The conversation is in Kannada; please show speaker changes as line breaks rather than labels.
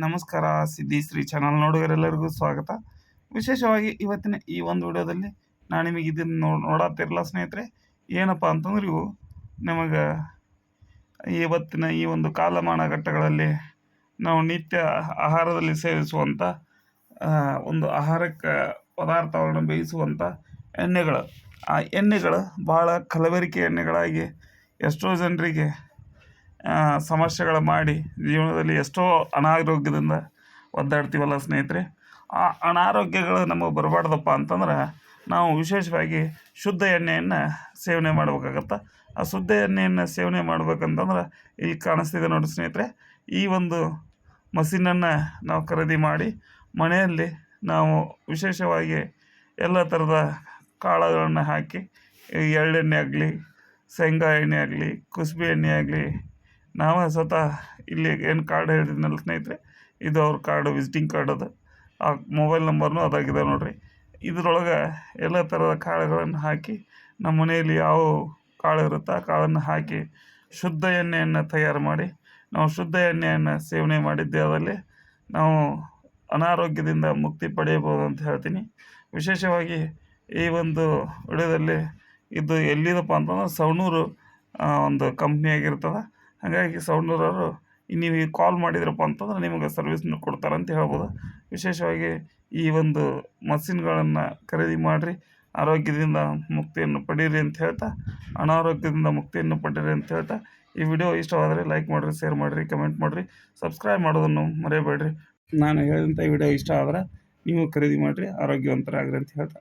ನಮಸ್ಕಾರ, ಸಿದ್ಧಿ ಶ್ರೀ ಚಾನಲ್ ನೋಡುಗರೆಲ್ಲರಿಗೂ ಸ್ವಾಗತ. ವಿಶೇಷವಾಗಿ ಇವತ್ತಿನ ಈ ಒಂದು ವಿಡಿಯೋದಲ್ಲಿ ನಾನು ನಿಮಗೆ ಇದನ್ನು ನೋ ನೋಡತ್ತಿರಲ್ಲ ಸ್ನೇಹಿತರೆ. ಏನಪ್ಪ ಅಂತಂದ್ರೆ ಇವು ನಮಗೆ ಇವತ್ತಿನ ಈ ಒಂದು ಕಾಲಮಾನ ಘಟ್ಟಗಳಲ್ಲಿ ನಾವು ನಿತ್ಯ ಆಹಾರದಲ್ಲಿ ಸೇವಿಸುವಂಥ ಒಂದು ಆಹಾರಕ್ಕೆ ಪದಾರ್ಥಗಳನ್ನು ಬೇಯಿಸುವಂಥ ಎಣ್ಣೆಗಳು. ಆ ಎಣ್ಣೆಗಳು ಭಾಳ ಕಲಬೆರಿಕೆ ಎಣ್ಣೆಗಳಾಗಿ ಎಷ್ಟೋ ಜನರಿಗೆ ಸಮಸ್ಯೆಗಳು ಮಾಡಿ ಜೀವನದಲ್ಲಿ ಎಷ್ಟೋ ಅನಾರೋಗ್ಯದಿಂದ ಒದ್ದಾಡ್ತೀವಲ್ಲ ಸ್ನೇಹಿತರೆ, ಆ ಅನಾರೋಗ್ಯಗಳು ನಮಗೆ ಬರಬಾರ್ದಪ್ಪ ಅಂತಂದ್ರೆ ನಾವು ವಿಶೇಷವಾಗಿ ಶುದ್ಧ ಎಣ್ಣೆಯನ್ನು ಸೇವನೆ ಮಾಡಬೇಕಾಗತ್ತೆ? ಆ ಶುದ್ಧ ಎಣ್ಣೆಯನ್ನು ಸೇವನೆ ಮಾಡ್ಬೇಕಂತಂದ್ರೆ ಇಲ್ಲಿ ಕಾಣಿಸ್ತಿದೆ ನೋಡಿ ಸ್ನೇಹಿತರೆ, ಈ ಒಂದು ಮಷೀನನ್ನು ನಾವು ಖರೀದಿ ಮಾಡಿ ಮನೆಯಲ್ಲಿ ನಾವು ವಿಶೇಷವಾಗಿ ಎಲ್ಲ ಥರದ ಕಾಳುಗಳನ್ನು ಹಾಕಿ ಎಳ್ಳೆಣ್ಣೆ ಆಗಲಿ, ಶೇಂಗಾ ಎಣ್ಣೆ ಆಗಲಿ, ಕುಸುಬೆ ಎಣ್ಣೆ ಆಗಲಿ ನಾವೇ ಸ್ವತಃ ಇಲ್ಲಿ ಏನು ಕಾರ್ಡ್ ಹೇಳಿದ್ನಲ್ಲ ಸ್ನೇಹಿತರೆ, ಇದು ಅವ್ರ ಕಾರ್ಡು ವಿಸಿಟಿಂಗ್ ಕಾರ್ಡ್ ಅದು. ಆ ಮೊಬೈಲ್ ನಂಬರ್ನೂ ಅದಾಗಿದೆ ನೋಡಿರಿ. ಇದರೊಳಗೆ ಎಲ್ಲ ಥರದ ಕಾಳುಗಳನ್ನು ಹಾಕಿ ನಮ್ಮ ಮನೆಯಲ್ಲಿ ಯಾವ ಕಾಳು ಇರುತ್ತೆ ಆ ಕಾಳನ್ನು ಹಾಕಿ ಶುದ್ಧ ಎಣ್ಣೆಯನ್ನು ತಯಾರು ಮಾಡಿ, ನಾವು ಶುದ್ಧ ಎಣ್ಣೆಯನ್ನು ಸೇವನೆ ಮಾಡಿದ್ದೇವಲ್ಲಿ ನಾವು ಅನಾರೋಗ್ಯದಿಂದ ಮುಕ್ತಿ ಪಡೆಯಬಹುದು ಅಂತ ಹೇಳ್ತೀನಿ. ವಿಶೇಷವಾಗಿ ಈ ಒಂದು ವಿಡಿಯೋದಲ್ಲಿ ಇದು ಎಲ್ಲಿದಪ್ಪ ಅಂತಂದ್ರೆ, ಸವಣೂರು ಒಂದು ಕಂಪ್ನಿ ಆಗಿರ್ತದೆ. ಹಾಗಾಗಿ ಸೌಂಡರವರು ನೀವು ಈ ಕಾಲ್ ಮಾಡಿದ್ರಪ್ಪ ಅಂತಂದ್ರೆ ನಿಮಗೆ ಸರ್ವಿಸ್ನು ಕೊಡ್ತಾರೆ ಅಂತ ಹೇಳ್ಬೋದು. ವಿಶೇಷವಾಗಿ ಈ ಒಂದು ಮಷಿನ್ಗಳನ್ನು ಖರೀದಿ ಮಾಡಿರಿ, ಆರೋಗ್ಯದಿಂದ ಮುಕ್ತಿಯನ್ನು ಪಡೀರಿ ಅಂತ ಹೇಳ್ತಾ, ಅನಾರೋಗ್ಯದಿಂದ ಮುಕ್ತಿಯನ್ನು ಪಡೀರಿ ಅಂತ ಹೇಳ್ತಾ, ಈ ವಿಡಿಯೋ ಇಷ್ಟವಾದರೆ ಲೈಕ್ ಮಾಡಿರಿ ಶೇರ್ ಮಾಡಿರಿ ಕಮೆಂಟ್ ಮಾಡಿರಿ ಸಬ್ಸ್ಕ್ರೈಬ್ ಮಾಡೋದನ್ನು ಮರೆಯಬೇಡ್ರಿ. ನಾನು ಹೇಳಿದಂಥ ವಿಡಿಯೋ ಇಷ್ಟ ಆದರೆ ನೀವು ಖರೀದಿ ಮಾಡಿರಿ, ಆರೋಗ್ಯವಂತರಾಗ್ರಿ ಅಂತ ಹೇಳ್ತಾ.